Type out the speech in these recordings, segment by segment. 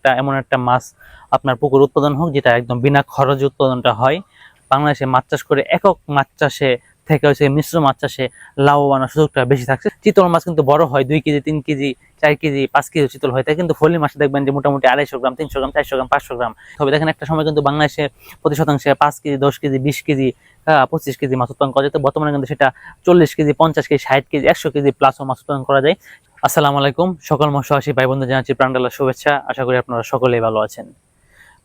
একটা এমন একটা মাছ আপনার পুকুর উৎপাদন হোক যেটা একদম বিনা খরচে উৎপাদনটা হয়। বাংলাদেশে মাছ চাষ করে একক মাছ চাষে থেকে হচ্ছে মিশ্র মাছ চাষে লাভবানের সুযোগটা বেশি থাকছে। চিতল মাছ কিন্তু বড় হয় দুই কেজি তিন কেজি চার কেজি পাঁচ কেজি চিতল হয়। তাই কিন্তু ফলি মাছ দেখবেন যে মোটামুটি আড়াইশো গ্রাম তিনশো গ্রাম চারশো গ্রাম পাঁচশো গ্রাম। তবে দেখেন একটা সময় কিন্তু বাংলাদেশে প্রতি শতাংশে পাঁচ কেজি দশ কেজি বিশ কেজি আহ, পঁচিশ কেজি মাছ উৎপাদন করা যেত। বর্তমানে কিন্তু সেটা চল্লিশ কেজি পঞ্চাশ কেজি ষাট কেজি একশো কেজি প্লাসও মাছ উৎপাদন করা যায়। আসসালামু আলাইকুম। সকল মৎস্যবাসী ভাই বন্ধু জানাচ্ছি প্রাণডালা শুভেচ্ছা। আশা করি আপনারা সকলেই ভালো আছেন।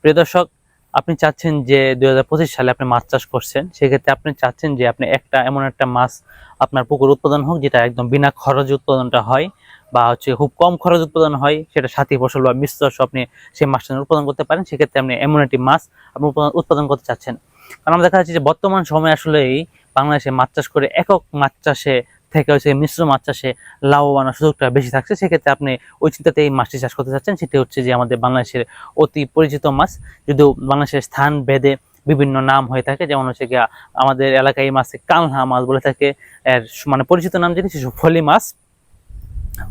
প্রিয় দর্শক, আপনি চাচ্ছেন যে দু হাজার পঁচিশ সালে আপনি মাছ চাষ করছেন, সেক্ষেত্রে আপনি চাচ্ছেন যে আপনি একটা এমন একটা মাছ আপনার পুকুর উৎপাদন হোক, যেটা একদম বিনা খরচে উৎপাদনটা হয় বা হচ্ছে খুব কম খরচ উৎপাদন হয়, সেটা সাথী ফসল বা মিশ্র আপনি সেই মাছটা উৎপাদন করতে পারেন, সেক্ষেত্রে আপনি এমন একটি মাছ আপনি উৎপাদন করতে চাচ্ছেন। কারণ আমরা দেখা যাচ্ছে যে বর্তমান সময়ে আসলেই বাংলাদেশে মাছ চাষ করে একক মাছ চাষে থেকে হচ্ছে মিশ্র মাছ চাষে লাভবানের সুযোগটা বেশি থাকছে, সেক্ষেত্রে আপনি ওই চিন্তাতে এই মাছটি চাষ করতে চাচ্ছেন। সেটি হচ্ছে যে আমাদের বাংলাদেশের অতি পরিচিত মাছ, যদিও বাংলাদেশের স্থান ভেদে বিভিন্ন নাম হয়ে থাকে। যেমন হচ্ছে গিয়া আমাদের এলাকায় এই মাছে কালহা মাছ বলে থাকে। এর মানে পরিচিত নাম যেটি, সেটি ফলি মাছ।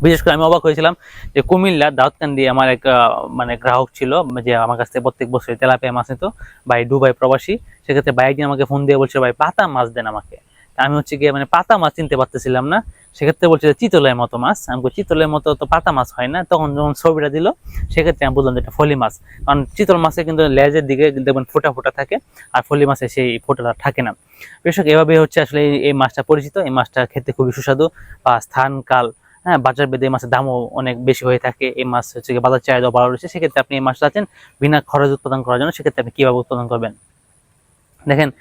বিশেষ করে আমি অবাক হয়েছিলাম যে কুমিল্লা দাউদকান্দি আমার এক মানে গ্রাহক ছিল, যে আমার কাছ থেকে প্রত্যেক বছর তেলাপিয়া মাছ নিত। ভাই দুবাই প্রবাসী, সেক্ষেত্রে ভাই একদিন আমাকে ফোন দিয়ে বলছে ভাই পাতা মাছ দেন আমাকে। আমি হচ্ছে গিয়ে মানে পাতা মাছ চিনতে পারতেছিলাম না। সেক্ষেত্রে বলছে চিতলের মতো মাছ। আমি বলছি, চিতলের মতো তো পাতা মাছ হয় না। তখন যখন ছবিটা দিল সেক্ষেত্রে আমি বললাম যে এটা ফলি মাছ। কারণ চিতল মাছে কিন্তু লেজের দিকে দেখবেন ফোটা ফোটা থাকে আর ফলি মাছে সেই ফোটাটা থাকে না। বেশক এভাবে হচ্ছে আসলে এই- মাছটা পরিচিত। এই মাছটা খেতে খুবই সুস্বাদু বা স্থান কাল হ্যাঁ বাজার বেদে এই মাছের দামও অনেক বেশি হয়ে থাকে। এই মাছ হচ্ছে বাজার চাহিদা ভালো রয়েছে। সেক্ষেত্রে আপনি এই মাছটা আছেন বিনা খরচ উৎপাদন করার জন্য সেক্ষেত্রে আপনি কীভাবে উৎপাদন করবেন? দেখেন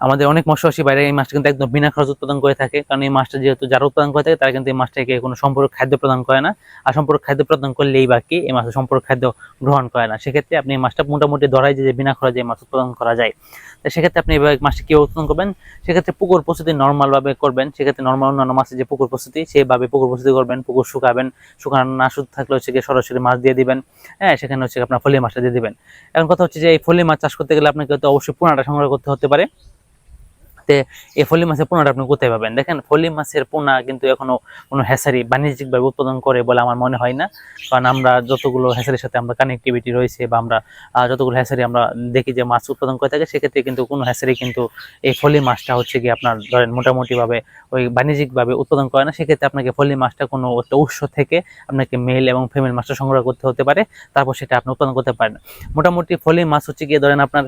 আমাদের অনেক মৎস্যবাসী বাইরে এই মাছটা কিন্তু একদম বিনা খরচ উৎপাদন করে থাকে। কারণ এই মাছটা যেহেতু যারা উৎপাদন করে থাকে, তারা কিন্তু এই মাছটাকে কোনো সম্পূর্ক খাদ্য প্রদান করে না। আর সম্পূর্ক খাদ্য প্রদান করলেই বাকি এই মাছের সম্পূর্ক খাদ্য গ্রহণ করে না। সেক্ষেত্রে আপনি এই মাছটা মোটামুটি ধরাই যে বিনা খরচে এই মাছ উৎপাদন করা যায়। তো সেক্ষেত্রে আপনি এবার মাছটা কীভাবে উৎপাদন করবেন? সেক্ষেত্রে পুকুর প্রস্তুতি নর্মালভাবে করবেন। সেক্ষেত্রে নর্মাল অন্যান্য মাছের যে পুকুর প্রস্তুতি, সেভাবে পুকুর প্রস্তুতি করবেন। পুকুর শুকাবেন। শুকানো না শুধু থাকলে হচ্ছে গিয়ে সরাসরি মাছ দিয়ে দিবেন। হ্যাঁ সেখানে হচ্ছে আপনার ফলি মাছটা দিয়ে দিবেন। এখন কথা হচ্ছে যে এই ফলি মাছ চাষ করতে গেলে আপনাকে তো অবশ্যই পোনাটা সংগ্রহ করতে হতে পারে। তে এই ফলি মাছের পোনাটা আপনি কোথায় পাবেন? দেখেন, ফলি মাছের পোনা কিন্তু এখনও কোনো হ্যাসারি বাণিজ্যিকভাবে উৎপাদন করে বলে আমার মনে হয় না। কারণ আমরা যতগুলো হ্যাসারির সাথে আমরা কানেক্টিভিটি রয়েছে বা আমরা যতগুলো হ্যাসারি আমরা দেখি যে মাছ উৎপাদন করে থাকে, সেক্ষেত্রে কিন্তু কোনো হ্যাসারি কিন্তু এই ফলি মাছটা হচ্ছে কি আপনার ধরেন মোটামুটিভাবে ওই বাণিজ্যিকভাবে উৎপাদন করে না। সেক্ষেত্রে আপনাকে ফলি মাছটা কোনো একটা উৎস থেকে আপনাকে মেল এবং ফিমেল মাছটা সংগ্রহ করতে হতে পারে। তারপর সেটা আপনি উৎপাদন করতে পারেন। মোটামুটি ফলি মাছ হচ্ছে গিয়ে ধরেন আপনার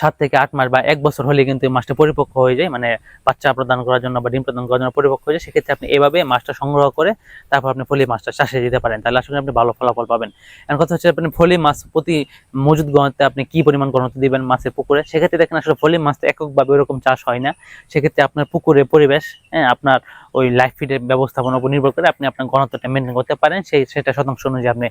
সাত থেকে আট মাস বা এক বছর হলে কিন্তু এই মাছটা পরিপক্ক হয়ে যায় মানে বাচ্চা প্রদান করার জন্য বা ডিম প্রদান করার জন্য পরিপক্ক হয়ে যায়, সেক্ষেত্রে আপনি এভাবে মাছটা সংগ্রহ করে তারপর আপনি ফলি মাছটা চাষে দিতে পারেন। তাহলে আসলে আপনি ভালো ফলাফল পাবেন। এখন কথা হচ্ছে আপনি ফলি মাছ প্রতি মজুদ গণতে আপনি কি পরিমাণ গণতে দিবেন মাছের পুকুরে? সেক্ষেত্রে দেখেন আসলে ফলি মাছ তো এককভাবে ওরকম চাষ হয় না। সেক্ষেত্রে আপনার পুকুরে পরিবেশ হ্যাঁ আপনার ওই লাইফ ফিডের ব্যবস্থাপনার উপর নির্ভর করে আপনি আপনার ঘনত্বটা মেনটেন করতে পারেন, সেই, সেটা শতাংশ অনুযায়ী আপনি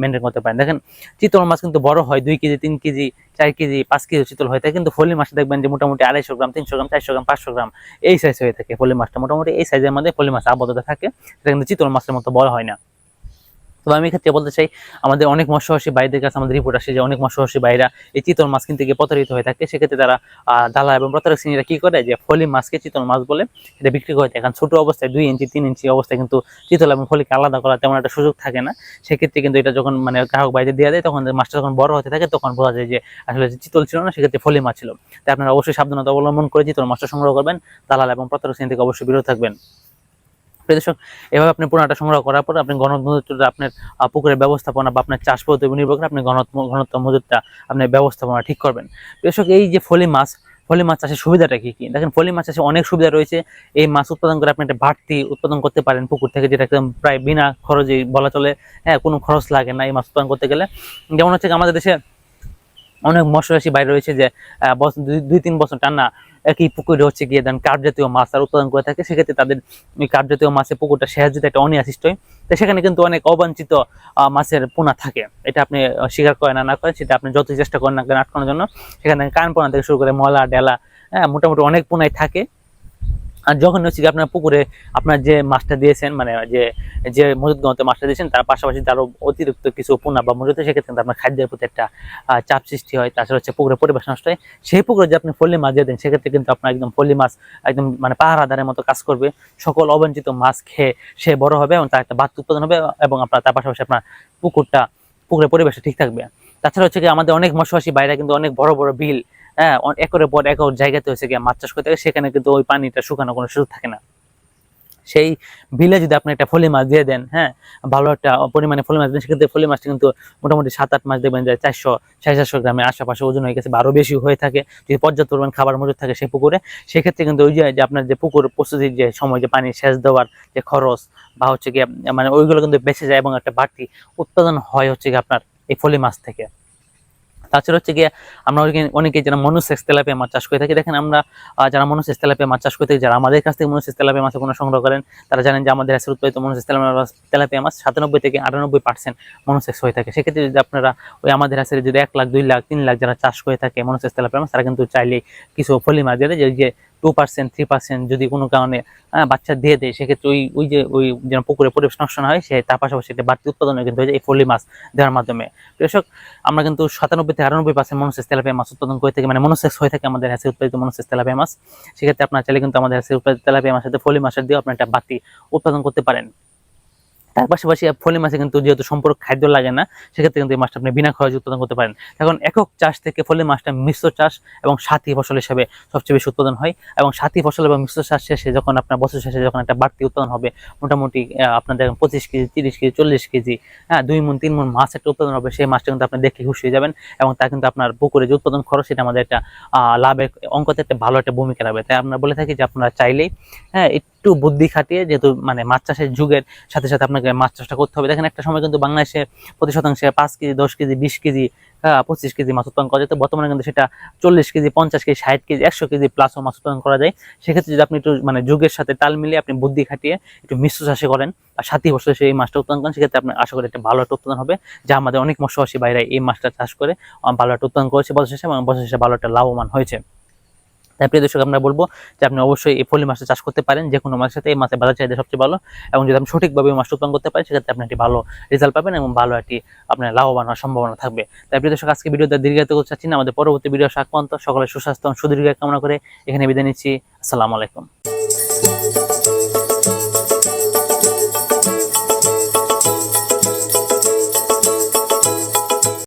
মেনটেন করতে পারেন। দেখেন, চিতল মাছ কিন্তু বড় হয় দুই কেজি, তিন কেজি চার কেজি, পাঁচ কেজি শীতল হয়ে থাকে, কিন্তু ফলি মাছটা দেখবেন যে মোটামুটি আড়াইশো গ্রাম, তিনশো গ্রাম, চারশো গ্রাম, পাঁচশো গ্রাম এই সাইজ হয়ে থাকে ফলি মাছটা মোটামুটি এই সাইজের মধ্যে ফলি মাছ আবদ্ধ থাকে। সেটা কিন্তু চিতল মাছের মতো বড় হয় না। তবে আমি এক্ষেত্রে বলতে চাই, আমাদের অনেক মৎস্যবাসী বাইরের কাছে আমাদের রিপোর্ট আসে যে অনেক মৎস্যবাসী বাইরা এই চিতল মাছ কিনতে গিয়ে প্রতারিত হয়ে থাকে। সেক্ষেত্রে তারা দালা এবং প্রতারক শ্রেণীরা কি করে যে ফলি মাছকে চিতল মাছ বলে সেটা বিক্রি করে কারণ ছোট অবস্থায় দুই ইঞ্চি, তিন ইঞ্চি অবস্থায় কিন্তু চিতল এবং ফলিকে আলাদা করা তেমন একটা সুযোগ থাকে না। সেক্ষেত্রে কিন্তু এটা যখন মানে গ্রাহক বাইরে দেওয়া দেয়, তখন মাছটা যখন বড় হতে থাকে, তখন বোঝা যায় যে আসলে চিতল ছিল না, সেক্ষেত্রে ফলি মাছ ছিল। তাই আপনারা অবশ্যই সাবধানতা অবলম্বন করে চিতল মাছটা সংগ্রহ করবেন, দালাল এবং প্রতারক শ্রেণি থেকে অবশ্যই বিরত থাকবেন। প্রিয় দর্শক, এভাবে আপনি পুরোটা সংগ্রহ করার পর আপনি ঘনত্ব আপনার পুকুরের ব্যবস্থাপনা বা আপনার চাষ পদ্ধতি নির্ভর করে আপনি ঘনত্ব ঘনত্ব মজুদটা আপনি ব্যবস্থাপনা ঠিক করবেন। দর্শক, এই যে ফলি মাছ ফলি মাছ চাষের সুবিধাটা কি কি? দেখেন, ফলি মাছ চাষে অনেক সুবিধা রয়েছে। এই মাছ উৎপাদন করে আপনি একটা বাড়তি উৎপাদন করতে পারেন পুকুর থেকে, যেটা একদম প্রায় বিনা খরচে বলা চলে। হ্যাঁ কোনো খরচ লাগে না এই মাছ উৎপাদন করতে গেলে। যেমন হচ্ছে আমাদের দেশে অনেক মৎস্যরাশি বাইরে রয়েছে যে দুই- তিন বছর টানা একই পুকুরে হচ্ছে গিয়ে দেন কাঠ জাতীয় মাছ আর উৎপাদন করে থাকে। সেক্ষেত্রে তাদের ওই কাঠ জাতীয় মাছের পুকুরটা সেহার যদি একটা অনিয়া সৃষ্টি হয় তো সেখানে কিন্তু অনেক অবাঞ্ছিত মাছের পোনা থাকে। এটা আপনি স্বীকার করেন না না করেন, সেটা আপনি যতই চেষ্টা করেন না কেন আটকানোর জন্য। সেখানে কান পোনা থেকে শুরু করে মলা, ডেলা হ্যাঁ মোটামুটি অনেক পোনাই থাকে। আর যখন হচ্ছে কি আপনার পুকুরে আপনার যে মাছটা দিয়েছেন মানে যে যে মজুদগণতে মাছটা দিয়েছেন তার পাশাপাশি আরও অতিরিক্ত কিছু পোনা বা হয়, সেক্ষেত্রে কিন্তু আপনার খাদ্যের প্রতি একটা চাপ সৃষ্টি হয়। তাছাড়া হচ্ছে পুকুরে পরিবেশ নষ্ট হয়। সেই পুকুরে যে আপনি ফল্লি মাছ দিয়ে দেন সেক্ষেত্রে কিন্তু আপনার একদম ফল্লি মাছ একদম মানে পাহারাদারের মতো কাজ করবে। সকল অবঞ্চিত মাছ খেয়ে সে বড় হবে এবং তার একটা বাত উৎপাদন হবে এবং আপনার তার পাশাপাশি আপনার পুকুরটা পুকুরের পরিবেশটা ঠিক থাকবে। তাছাড়া হচ্ছে কি আমাদের অনেক মৎস্যবাসী বাইরে কিন্তু অনেক বড় বড় বিল হ্যাঁ একরের পর একর জায়গাতে হচ্ছে গিয়ে মাছ চাষ করতে সেখানে কিন্তু ওই পানিটা শুকানো কোনো সুযোগ থাকে না। সেই বিলে যদি আপনি একটা ফলি মাছ দিয়ে দেন হ্যাঁ ভালো একটা পরিমাণে ফলি মাছ দেন, সেক্ষেত্রে ফলি মাছটা কিন্তু মোটামুটি সাত আট মাস দেখবেন যে চারশো, সাড়ে চারশো গ্রামের আশেপাশে ওজন হয়ে গেছে বা আরও বেশি হয়ে থাকে। যদি পর্যাপ্ত পরিমাণ খাবার মজুদ থাকে সেই পুকুরে, সেক্ষেত্রে কিন্তু ওই যে আপনার যে পুকুর প্রস্তুতির যে সময়, যে পানি সেচ দেওয়ার যে খরচ বা হচ্ছে গিয়ে মানে ওইগুলো কিন্তু বেঁচে যায় এবং একটা বাড়তি উৎপাদন হয় হচ্ছে গিয়ে আপনার এই ফলি মাছ থেকে। তাছাড়া হচ্ছে গিয়ে আমরা অনেকে- যারা মনুসেক্স তেলাপিয়া মাছ চাষ করে থাকি, দেখেন আমরা যারা মনুসেক্স তেলাপিয়া মাছ চাষ করে থাকি, যারা আমাদের কাছ থেকে মনুসেক্স তেলাপিয়া মাছ কোনো সংগ্রহ করেন, তারা জানেন যে আমাদের হাসের উৎপাদিত মনুসেক্স তেলাপিয়া মাছ সাতানব্বই থেকে আটানব্বই পার্সেন্ট মনুসেক্স হয়ে থাকে। সেক্ষেত্রে যদি আপনারা ওই আমাদের হাসের যদি এক লাখ, দুই লাখ, তিন লাখ যারা চাষ করে থাকে মনুসেক্স তেলাপিয়া মাছ, তারা কিন্তু চাইলেই কিছু ফলি মাছ দিয়ে যে টু পার্সেন্ট থ্রি পার্সেন্ট যদি কোনো কারণে বাচ্চা দিয়ে দেয়, সেক্ষেত্রে ওই ওই যে, ওই যেন পুকুরে পরিবেশ নষ্ট না হয়, সে তার পাশাপাশি একটা বাড়তি উৎপাদন কিন্তু হয়ে যায় এই ফলি মাছ দেওয়ার মাধ্যমে। কৃষক আমরা কিন্তু সাতানব্বই থেকে আটানব্বই পার্সেন্ট মনোসেস তেলাপিয়া মাছ উৎপাদন করে থাকি মানে মনোসেস হয়ে থাকে আমাদের হাসি উৎপাদিত মনোসেস তেলাপিয়া মাছ। সেক্ষেত্রে আপনার চাইলে কিন্তু আমাদের হাসি উৎপাদিত তেলাপিয়া মাছের ফলি মাছের দিয়ে আপনার একটা বাড়তি উৎপাদন করতে পারেন। তার পাশাপাশি ফলি মাছে কিন্তু যেহেতু সম্পূর্ণ খাদ্য লাগে না, সেক্ষেত্রে কিন্তু এই মাছটা আপনি বিনা খরচে উৎপাদন করতে পারেন। এখন একক চাষ থেকে ফলি মাছটা মিশ্র চাষ এবং সাথী ফসল হিসেবে সবচেয়ে বেশি উৎপাদন হয় এবং সাথী ফসল এবং মিশ্র চাষ শেষে যখন আপনার বছর শেষে যখন একটা বাড়তি উৎপাদন হবে, মোটামুটি আপনার দেখেন পঁচিশ কেজি, তিরিশ কেজি, চল্লিশ কেজি হ্যাঁ দুই মন, তিন মন মাছ একটা উৎপাদন হবে, সেই মাছটা কিন্তু আপনি দেখে খুশি হয়ে যাবেন এবং তা কিন্তু আপনার পুকুরে যে উৎপাদন খরচ, সেটা আমাদের একটা লাভের অঙ্কতে একটা ভালো একটা ভূমিকা রাখবে। তাই আমরা বলে থাকি যে আপনারা চাইলেই হ্যাঁ একটু বুদ্ধি খাটিয়ে যেহেতু মানে মাছ চাষের যুগের সাথে সাথে আপনাকে মাছ চাষটা করতে হবে। দেখেন একটা সময় কিন্তু বাংলাদেশে প্রতি শতাংশে পাঁচ কেজি, দশ কেজি, বিশ কেজি হ্যাঁ পঁচিশ কেজি মাছ উৎপাদন করা যেত। বর্তমানে কিন্তু সেটা চল্লিশ কেজি, পঞ্চাশ কেজি, ষাট কেজি, একশো কেজি প্লাসও মাছ উৎপাদন করা যায়। সেক্ষেত্রে যদি আপনি একটু মানে যুগের সাথে তাল মিলিয়ে আপনি বুদ্ধি খাটিয়ে একটু মিশ্র চাষে করেন আর সাথী বছর সেই মাছটা উৎপাদন করেন, সেক্ষেত্রে আপনার আশা করি একটা ভালো একটা উৎপাদন হবে, যা আমাদের অনেক মৎস্যবাসী বাইরে এই মাছটা চাষ করে ভালো একটা উৎপাদন করেছে বছর শেষে এবং বছর শেষে ভালো একটা লাভবান হয়েছে। তাই প্রিয় দর্শক, আমরা বলব যে আপনি অবশ্যই এই ফলি মাছটা চাষ করতে পারেন যে কোনো মাছের সাথে, এই মাছের বাজার চাহিদা সবচেয়ে ভালো এবং যদি আপনি সঠিকভাবে মাছটা উৎপাদন করতে পারেন, সেক্ষেত্রে আপনি একটি ভালো রেজাল্ট পাবেন এবং ভালো একটি আপনার লাভবান হওয়ার সম্ভাবনা থাকবে। তাই প্রিয় দর্শক, আজকে ভিডিওতে দীর্ঘায়িত করতে চাচ্ছি না। আমাদের পরবর্তী ভিডিও সাক পর্যন্ত সকলের সুস্বাস্থ্য সুদীর্ঘ কামনা করে এখানে বিদায় নিচ্ছি। আসসালামু আলাইকুম।